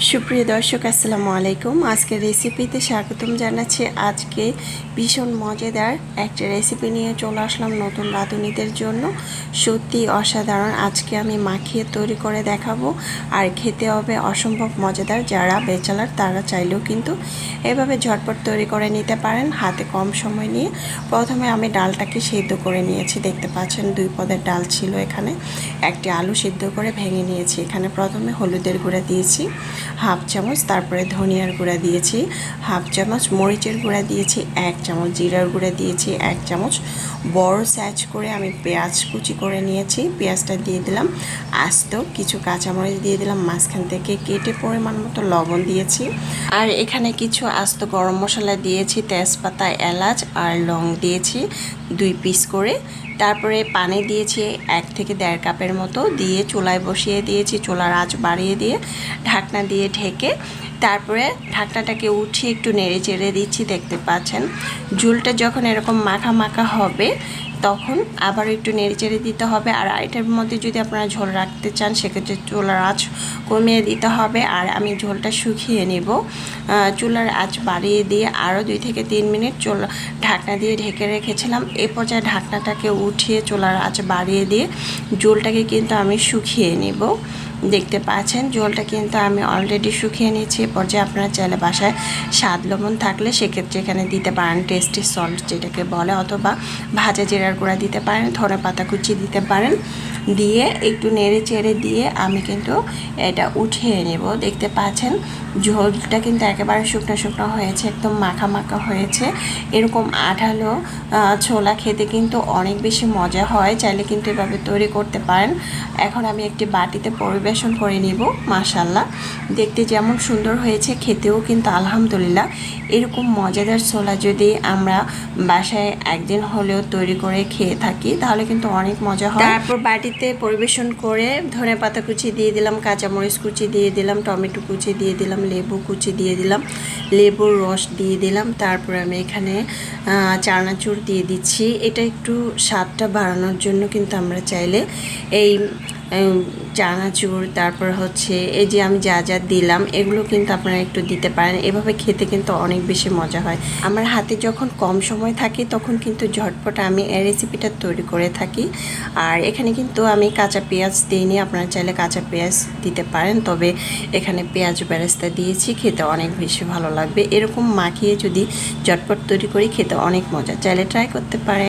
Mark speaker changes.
Speaker 1: সুপ্রিয় দর্শক, আসসালামু আলাইকুম। আজকের রেসিপিতে স্বাগতম জানাচ্ছি। আজকে ভীষণ মজাদার একটা রেসিপি নিয়ে চলে আসলাম নতুন রাঁধুনিদের জন্য। সত্যি অসাধারণ। আজকে আমি মাখিয়ে তৈরি করে দেখাবো। আর খেতে হবে অসম্ভব মজাদার। যারা বেচালার, তারা চাইলেও কিন্তু এভাবে ঝটপট তৈরি করে নিতে পারেন হাতে কম সময় নিয়ে। প্রথমে আমি ডালটাকে সেদ্ধ করে নিয়েছি। দেখতে পাচ্ছেন, দুই পদের ডাল ছিল এখানে। একটি আলু সেদ্ধ করে ভেঙে নিয়েছি। এখানে প্রথমে হলুদের গুঁড়া দিয়েছি। হাফ চামচ, তারপরে ধনিয়ার গুঁড়া দিয়েছি। হাফ চামচ মরিচের গুঁড়া দিয়েছি, এক চামচ জিরার গুঁড়া দিয়েছি, এক চামচ। বড় সাইজ করে আমি পেঁয়াজ কুচি করে নিয়েছি, পেঁয়াজটা দিয়ে দিলাম। আস্ত কিছু কাঁচামরিচ দিয়ে দিলাম, মাঝখান থেকে কেটে পরিমাণ মতো লবণ দিয়েছি। আর এখানে কিছু আস্ত গরম মশলা দিয়েছি, তেজপাতা, এলাচ আর লং দিয়েছি। দুই পিস করে। তারপরে পানি দিয়েছি এক থেকে দেড় কাপের মতো। দিয়ে চুলায় বসিয়ে দিয়েছি, চুলার আঁচ বাড়িয়ে দিয়ে ঢাকনা দিয়ে ঢেকে তারপরে ঢাকনাটাকে উঠিয়ে একটু নেড়ে চেড়ে দিচ্ছি, দেখতে পাচ্ছেন। ঝুলটা যখন এরকম মাখা মাখা হবে তখন আবার একটু নেড়ে চেড়ে দিতে হবে। আর আইটার মধ্যে যদি আপনারা ঝোল রাখতে চান, সেক্ষেত্রে চুলার আঁচ কমিয়ে দিতে হবে। আর আমি ঝোলটা শুকিয়ে নেব। চুলার আঁচ বাড়িয়ে দিয়ে আরও দুই থেকে তিন মিনিট চোলা, ঢাকনা দিয়ে ঢেকে রেখেছিলাম। এ পর্যায়ে ঢাকনাটাকে উঠিয়ে চুলার আঁচ বাড়িয়ে দিয়ে ঝোলটাকে কিন্তু আমি শুকিয়ে নেব। দেখতে পাচ্ছেন। জলটা কিন্তু আমি অলরেডি শুকিয়ে নিয়েছি। পর্যায়ে আপনারা চাইলে বাসায় স্বাদ লবণ থাকলে সেক্ষেত্রে এখানে দিতে পারেন টেস্টি সল্ট যেটাকে বলে, অথবা ভাজা জিরার গুঁড়া দিতে পারেন ধনে পাতা কুচি দিতে পারেন। দিয়ে একটু নেড়ে চেড়ে দিয়ে আমি কিন্তু এটা উঠিয়ে নেব। দেখতে পাচ্ছেন, ঝোলটা কিন্তু একেবারে শুকনো শুকনো হয়েছে, একদম মাখা মাখা হয়েছে। এরকম আঠালো ছোলা খেতে কিন্তু অনেক বেশি মজা হয়, চাইলে কিন্তু এভাবে তৈরি করতে পারেন। এখন আমি একটি বাটিতে পরিবেশন করে নিব মাশাল্লাহ দেখতে যেমন সুন্দর হয়েছে, খেতেও কিন্তু আলহামদুলিল্লাহ। এরকম মজাদার ছোলা যদি আমরা বাসায় একদিন হলেও তৈরি করে খেয়ে থাকি, তাহলে কিন্তু অনেক মজা হয়। তারপর বাটিতে পরিবেশন করে ধনে পাতা কুচি দিয়ে দিলাম, কাঁচামরিচ কুচি দিয়ে দিলাম, টমেটো কুচি দিয়ে দিলাম, লেবু কুচি দিয়ে দিলাম, লেবুর রস দিয়ে দিলাম, তারপর আমি এখানে চানাচুর দিয়ে দিচ্ছি। এটা একটু স্বাদটা বাড়ানোর জন্য কিন্তু আমরা চাইলে এই চানাচুর তারপর হচ্ছে এই যে আমি যা যা দিলাম, এগুলো কিন্তু আপনারা একটু দিতে পারেন। এভাবে খেতে কিন্তু অনেক বেশি মজা হয়। আমার হাতে যখন কম সময় থাকে, তখন কিন্তু ঝটপট আমি এই রেসিপিটা তৈরি করে থাকি। আর এখানে কিন্তু আমি কাঁচা পেঁয়াজ দিইনি আপনারা চাইলে কাঁচা পেঁয়াজ দিতে পারেন। তবে এখানে পেঁয়াজ বেরেস্তা দিয়েছি, খেতে অনেক বেশি ভালো লাগবে। এরকম মাখিয়ে যদি ঝটপট তৈরি করি, খেতে অনেক মজা। চাইলে ট্রাই করতে পারেন।